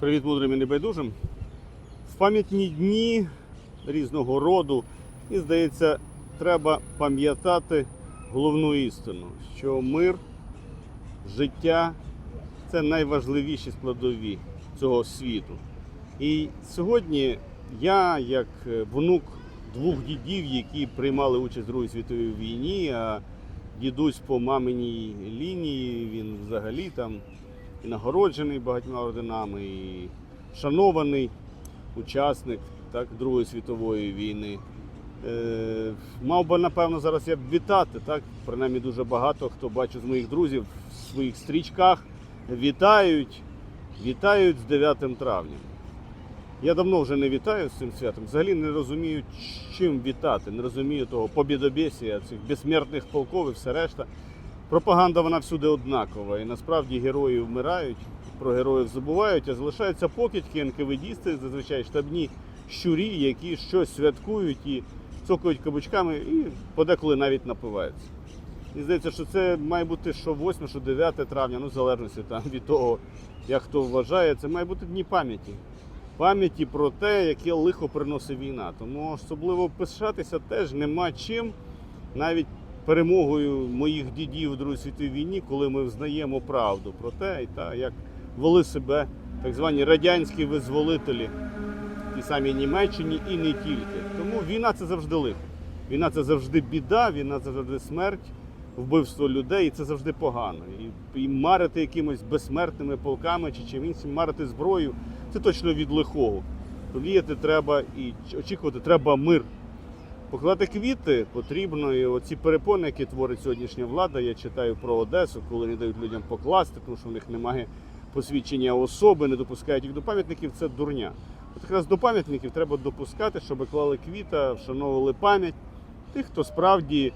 Привіт мудрим і небайдужим. В пам'ятні дні різного роду, і здається, треба пам'ятати головну істину, що мир, життя це найважливіші складові цього світу. І сьогодні я, як внук двох дідів, які приймали участь в Другій світовій війні, а дідусь по маминій лінії, він взагалі там і нагороджений багатьма орденами, і шанований учасник так, Другої світової війни. Е, мав би, напевно, зараз я б вітати, так? Принаймні дуже багато хто бачу з моїх друзів в своїх стрічках вітають, вітають з 9 травня. Я давно вже не вітаю з цим святом. Взагалі не розумію, чим вітати. Не розумію того побідобєсія, цих безсмертних полков і все решта. Пропаганда вона всюди однакова. І насправді герої вмирають, про героїв забувають, а залишаються покидьки, НКВДісти, зазвичай штабні щурі, які щось святкують і цокають кабучками і подеколи навіть напиваються. Мені здається, що це має бути що 8, що 9 травня, ну в залежності там, від того, як хто вважає, це має бути дні пам'яті. Пам'яті про те, яке лихо приносить війна. Тому особливо пишатися теж нема чим, навіть перемогою моїх дідів у Другій світовій війні, коли ми взнаємо правду про те, і та, як вели себе так звані радянські визволителі в тій самій Німеччині і не тільки. Тому війна це завжди лихо. Війна це завжди біда, війна це завжди смерть, вбивство людей, і це завжди погано. І, і марити якимось безсмертними полками чи чим іншим, марити зброю це точно від лихого. Віяти треба і очікувати треба мир. Покладати квіти потрібно, і оці перепони, які творить сьогоднішня влада, я читаю про Одесу, коли не дають людям покласти, тому що в них немає посвідчення особи, не допускають їх до пам'ятників, це дурня. От якраз до пам'ятників треба допускати, щоб клали квіта, вшановували пам'ять тих, хто справді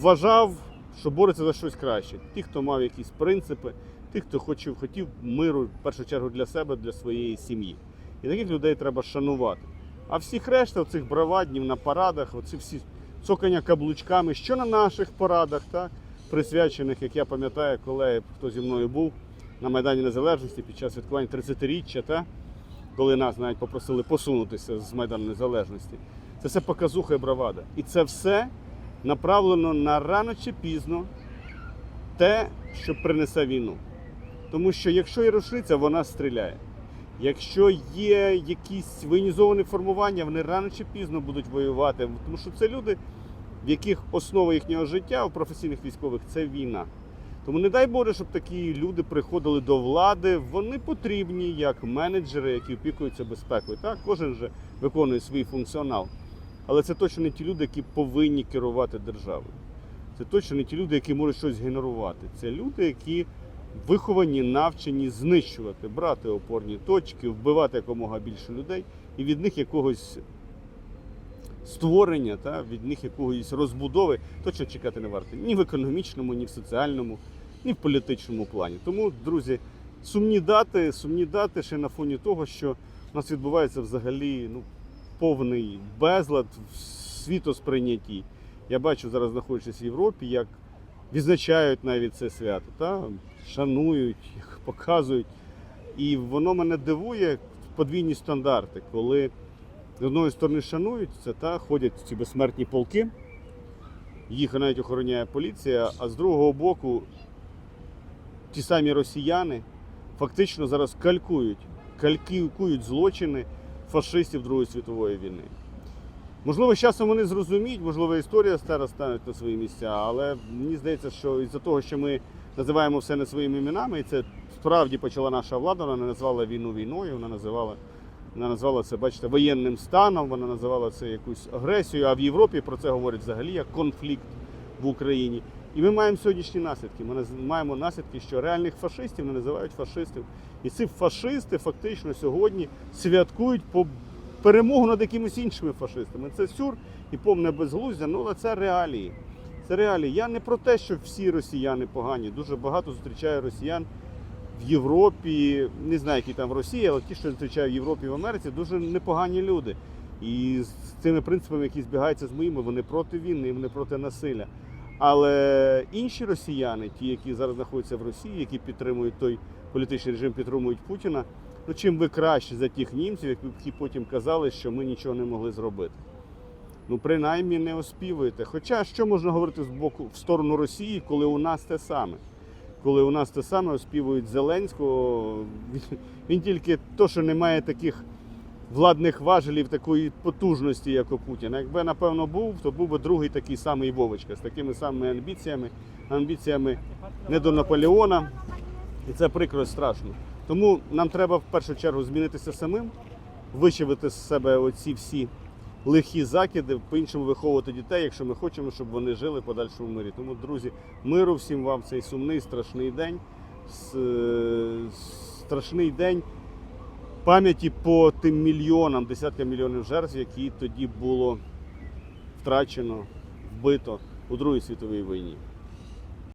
вважав, що бореться за щось краще. Ті, хто мав якісь принципи, тих, хто хотів, хотів миру в першу чергу для себе, для своєї сім'ї. І таких людей треба шанувати. А всіх решта, цих браваднів на парадах, оці всі цокання каблучками, що на наших парадах, так, присвячених, як я пам'ятаю, коли хто зі мною був на Майдані Незалежності під час святкування 30-річчя, та, коли нас навіть попросили посунутися з Майдану Незалежності. Це все показуха і бравада. І це все направлено на рано чи пізно те, що принесе війну. Тому що якщо є рушниця, вона стріляє. Якщо є якісь воєнізовані формування, вони рано чи пізно будуть воювати. Тому що це люди, в яких основа їхнього життя у професійних військових це війна. Тому не дай Боже, щоб такі люди приходили до влади. Вони потрібні як менеджери, які опікуються безпекою. Так, кожен же виконує свій функціонал. Але це точно не ті люди, які повинні керувати державою. Це точно не ті люди, які можуть щось генерувати. Це люди, які виховані, навчені знищувати, брати опорні точки, вбивати якомога більше людей і від них якогось створення, та, від них якогось розбудови точно чекати не варто. Ні в економічному, ні в соціальному, ні в політичному плані. Тому, друзі, сумні дати, сумні дати ще на фоні того, що у нас відбувається взагалі ну, повний безлад в світосприйнятті. Я бачу зараз, знаходячись в Європі, як відзначають навіть це свято, та? шанують, показують. І воно мене дивує подвійні стандарти, коли з одної сторони шанують це, та ходять ці безсмертні полки, їх навіть охороняє поліція, а з другого боку ті самі росіяни фактично зараз калькують, калькують злочини фашистів Другої світової війни. Можливо, з часом вони зрозуміють, можливо, історія стара стане на свої місця, але мені здається, що із-за того, що ми називаємо все не своїми іменами, і це справді почала наша влада, вона не назвала війну війною, вона називала, вона назвала це, бачите, воєнним станом, вона називала це якусь агресією, а в Європі про це говорять взагалі як конфлікт в Україні. І ми маємо сьогоднішні наслідки. Ми маємо наслідки, що реальних фашистів не називають фашистів. І ці фашисти фактично сьогодні святкують по перемогу над якимись іншими фашистами. Це сюр і повне безглуздя, ну але це реалії. Це реалії. Я не про те, що всі росіяни погані. Дуже багато зустрічаю росіян в Європі. Не знаю, які там в Росії, але ті, що зустрічаю в Європі і в Америці, дуже непогані люди. І з цими принципами, які збігаються з моїми, вони проти війни, вони проти насилля. Але інші росіяни, ті, які зараз знаходяться в Росії, які підтримують той політичний режим підтримують Путіна. Ну чим ви краще за тих німців, які потім казали, що ми нічого не могли зробити. Ну, принаймні не оспівуєте. Хоча що можна говорити з боку в сторону Росії, коли у нас те саме? Коли у нас те саме оспівують Зеленського, він- він тільки то, що немає таких владних важелів, такої потужності, як у Путіна. Якби напевно був, то був би другий такий самий Вовочка з такими самими амбіціями, амбіціями не до Наполеона. І це прикро страшно. Тому нам треба в першу чергу змінитися самим, вичавити з себе оці всі лихі закиди, по-іншому виховувати дітей, якщо ми хочемо, щоб вони жили в подальшому мирі. Тому, друзі, миру всім вам цей сумний, страшний день. Е, Страшний день пам'яті по тим мільйонам, десяткам мільйонів жертв, які тоді було втрачено, вбито у Другій світовій війні.